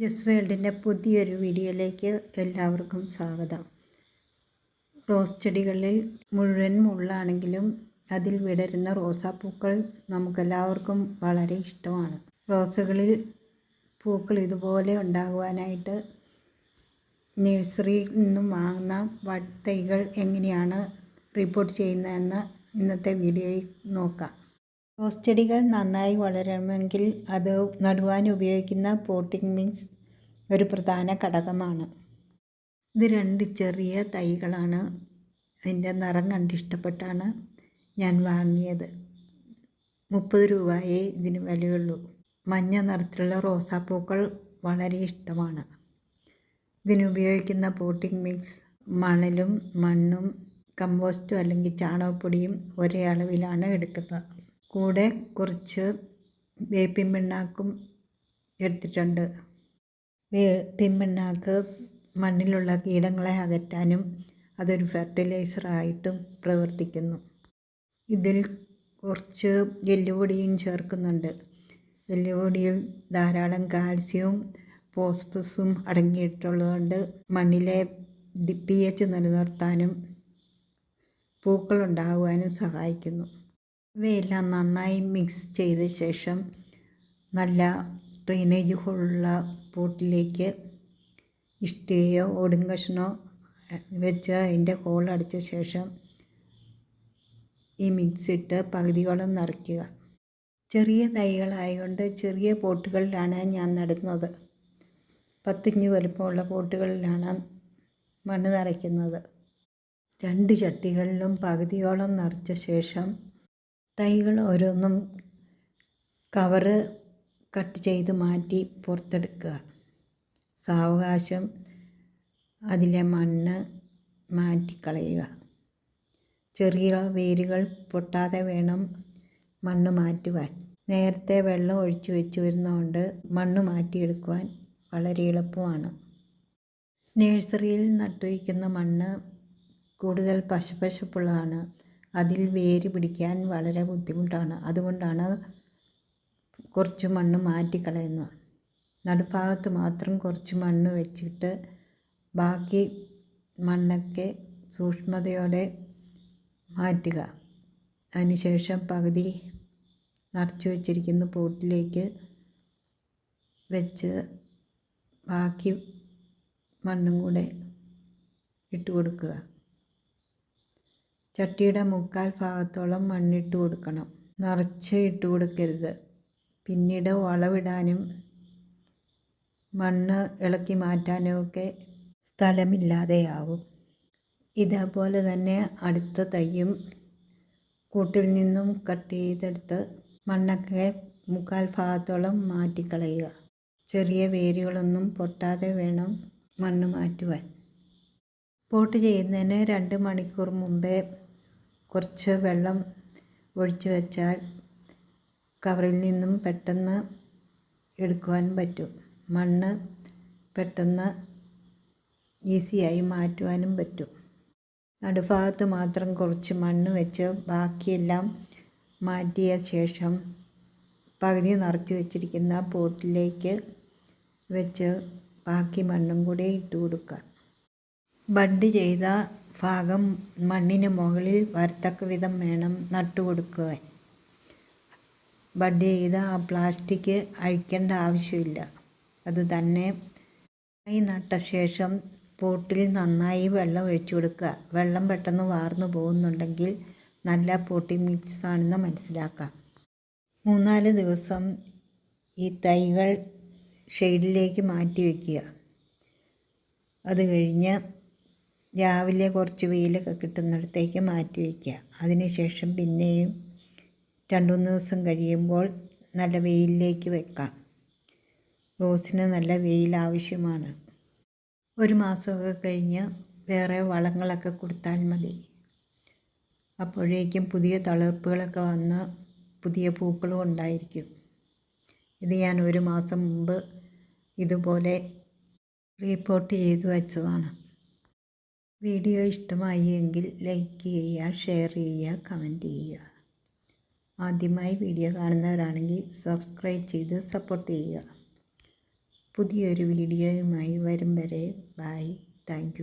ജസ് വേൾഡിന്റെ പുതിയൊരു വീഡിയോയിലേക്ക് എല്ലാവർക്കും സ്വാഗതം. റോസ് ചെടികളിൽ മുഴുവൻ മുള്ളാണെങ്കിലും അതിൽ വിടരുന്ന റോസാപ്പൂക്കൾ നമുക്കെല്ലാവർക്കും വളരെ ഇഷ്ടമാണ്. റോസുകളിൽ പൂക്കൾ ഇതുപോലെ ഉണ്ടാകുവാനായിട്ട് നഴ്സറിയിൽ നിന്നും വാങ്ങുന്ന വട്ടൈകൾ എങ്ങനെയാണ് റിപ്പോർട്ട് ചെയ്യുന്നതെന്ന് ഇന്നത്തെ വീഡിയോയിൽ നോക്കാം. റോസ് ചെടികൾ നന്നായി വളരണമെങ്കിൽ അത് നടുവാൻ ഉപയോഗിക്കുന്ന പോട്ടിംഗ് മിക്സ് ഒരു പ്രധാന ഘടകമാണ്. ഇത് രണ്ട് ചെറിയ തൈകളാണ്. അതിന്റെ നിറം കണ്ടിഷ്ടപ്പെട്ടാണ് ഞാൻ വാങ്ങിയത്. മുപ്പത് രൂപയേ ഇതിന് വിലയുള്ളൂ. മഞ്ഞ നിറത്തിലുള്ള റോസാപ്പൂക്കൾ വളരെ ഇഷ്ടമാണ്. ഇതിനുപയോഗിക്കുന്ന പോട്ടിംഗ് മിക്സ് മണലും മണ്ണും കമ്പോസ്റ്റും അല്ലെങ്കിൽ ചാണകപ്പൊടിയും ഒരേ അളവിലാണ് എടുക്കുന്നത്. കൂടെ കുറച്ച് വേപ്പിൻ പിണ്ണാക്കും എടുത്തിട്ടുണ്ട്. വേപ്പിൻ പിണ്ണാക്ക് മണ്ണിലുള്ള കീടങ്ങളെ അകറ്റാനും അതൊരു ഫെർട്ടിലൈസറായിട്ടും പ്രവർത്തിക്കുന്നു. ഇതിൽ കുറച്ച് എല്ലുപൊടിയും ചേർക്കുന്നുണ്ട്. എല്ലുപൊടിയിൽ ധാരാളം കാൽസ്യവും ഫോസ്ഫസും അടങ്ങിയിട്ടുള്ളതുകൊണ്ട് മണ്ണിലെ പി എച്ച് നിലനിർത്താനും പൂക്കളുണ്ടാകുവാനും സഹായിക്കുന്നു. ഇവയെല്ലാം നന്നായി മിക്സ് ചെയ്ത ശേഷം നല്ല ഡ്രെയിനേജ് ഉള്ള പോട്ടിലേക്ക് ഇഷ്ടികയോ ഓടും കഷ്ണോ വെച്ച് അതിന്റെ ഹോൾ അടിച്ച ശേഷം ഈ മിക്സ് ഇട്ട് പകുതിയോളം നിറയ്ക്കുക. ചെറിയ തൈകളായതുകൊണ്ട് ചെറിയ പോട്ടുകളിലാണ് ഞാൻ നടുന്നത്. പത്തിഞ്ച് വലുപ്പമുള്ള പോട്ടുകളിലാണ് മണ്ണ് നിറയ്ക്കുന്നത്. രണ്ട് ചട്ടികളിലും പകുതിയോളം നിറച്ച ശേഷം തൈകൾ ഓരോന്നും കവറ് കട്ട് ചെയ്ത് മാറ്റി പുറത്തെടുക്കുക. സാവകാശം അതിലെ മണ്ണ് മാറ്റിക്കളയുക. ചെറിയ വേരുകൾ പൊട്ടാതെ വേണം മണ്ണ് മാറ്റുവാൻ. നേരത്തെ വെള്ളം ഒഴിച്ചു വെച്ച് വരുന്നതുകൊണ്ട് മണ്ണ് മാറ്റിയെടുക്കുവാൻ വളരെ എളുപ്പമാണ്. നേഴ്സറിയിൽ നട്ടുവയ്ക്കുന്ന മണ്ണ് കൂടുതൽ പശുപശുപ്പുള്ളതാണ് അതിൽ വേര് പിടിക്കാൻ വളരെ ബുദ്ധിമുട്ടാണ്. അതുകൊണ്ടാണ് കുറച്ച് മണ്ണ് മാറ്റിക്കളയുന്നത്. നടുഭാഗത്ത് മാത്രം കുറച്ച് മണ്ണ് വെച്ചിട്ട് ബാക്കി മണ്ണൊക്കെ സൂക്ഷ്മതയോടെ മാറ്റുക. അതിനുശേഷം പകുതി നിറച്ച് വെച്ചിരിക്കുന്ന പോട്ടിലേക്ക് വെച്ച് ബാക്കി മണ്ണും കൂടെ ഇട്ട് കൊടുക്കുക ചട്ടിയുടെ മുക്കാൽ ഭാഗത്തോളം മണ്ണിട്ട് കൊടുക്കണം. നിറച്ച് ഇട്ട് കൊടുക്കരുത്. പിന്നീട് വളവിടാനും മണ്ണ് ഇളക്കി മാറ്റാനും ഒക്കെ സ്ഥലമില്ലാതെയാവും. ഇതേപോലെ തന്നെ അടുത്ത തയ്യും കൂട്ടിൽ നിന്നും കട്ട് ചെയ്തെടുത്ത് മണ്ണൊക്കെ മുക്കാൽ ഭാഗത്തോളം മാറ്റിക്കളയുക. ചെറിയ വേരുകളൊന്നും പൊട്ടാതെ വേണം മണ്ണ് മാറ്റുവാൻ. പോട്ട് ചെയ്യുന്നതിന് രണ്ട് മണിക്കൂർ മുമ്പേ കുറച്ച് വെള്ളം ഒഴിച്ചു വെച്ചാൽ കവറിൽ നിന്നും പെട്ടെന്ന് എടുക്കുവാൻ പറ്റും. മണ്ണ് പെട്ടെന്ന് ഈസിയായി മാറ്റുവാനും പറ്റും. നടുഭാഗത്ത് മാത്രം കുറച്ച് മണ്ണ് വെച്ച് ബാക്കിയെല്ലാം മാറ്റിയ ശേഷം പകുതി നിറച്ച് വെച്ചിരിക്കുന്ന പോട്ടിലേക്ക് വെച്ച് ബാക്കി മണ്ണും കൂടി ഇട്ട് കൊടുക്കുക. ബഡ് ചെയ്ത ഭാഗം മണ്ണിന് മുകളിൽ വരത്തക്ക വിധം വേണം നട്ടു കൊടുക്കുവാൻ ബഡ് ചെയ്ത ആ പ്ലാസ്റ്റിക് അഴിക്കേണ്ട ആവശ്യമില്ല. അത് തന്നെ ഈ നട്ട ശേഷം പോട്ടിൽ നന്നായി വെള്ളം ഒഴിച്ചു കൊടുക്കുക. വെള്ളം പെട്ടെന്ന് വാർന്നു പോകുന്നുണ്ടെങ്കിൽ നല്ല പോട്ടി മിക്സ് ആണെന്ന് മനസ്സിലാക്കാം. മൂന്നാൽ ദിവസം ഈ തൈകൾ ഷെയ്ഡിലേക്ക് മാറ്റി വയ്ക്കുക. അത് കഴിഞ്ഞ് രാവിലെ കുറച്ച് വെയിലൊക്കെ കിട്ടുന്നിടത്തേക്ക് മാറ്റി വയ്ക്കുക. അതിനുശേഷം പിന്നെയും രണ്ട് മൂന്ന് ദിവസം കഴിയുമ്പോൾ നല്ല വെയിലിലേക്ക് വെക്കാം. റോസിന് നല്ല വെയിൽ ആവശ്യമാണ്. ഒരു മാസമൊക്കെ കഴിഞ്ഞ് വേറെ വളങ്ങളൊക്കെ കൊടുത്താൽ മതി. അപ്പോഴേക്കും പുതിയ തളിർപ്പുകളൊക്കെ വന്ന് പുതിയ പൂക്കളും ഉണ്ടായിരിക്കും. ഇത് ഞാൻ ഒരു മാസം മുമ്പ് ഇതുപോലെ റിപ്പോർട്ട് ചെയ്തു വച്ചതാണ്. വീഡിയോ ഇഷ്ടമായി എങ്കിൽ ലൈക്ക് ചെയ്യുക ഷെയർ ചെയ്യുക കമന്റ് ചെയ്യുക. ആദ്യമായി വീഡിയോ കാണുന്നവരാണെങ്കിൽ സബ്സ്ക്രൈബ് ചെയ്ത് സപ്പോർട്ട് ചെയ്യുക. പുതിയൊരു വീഡിയോയുമായി വരും വരെ. Bye thank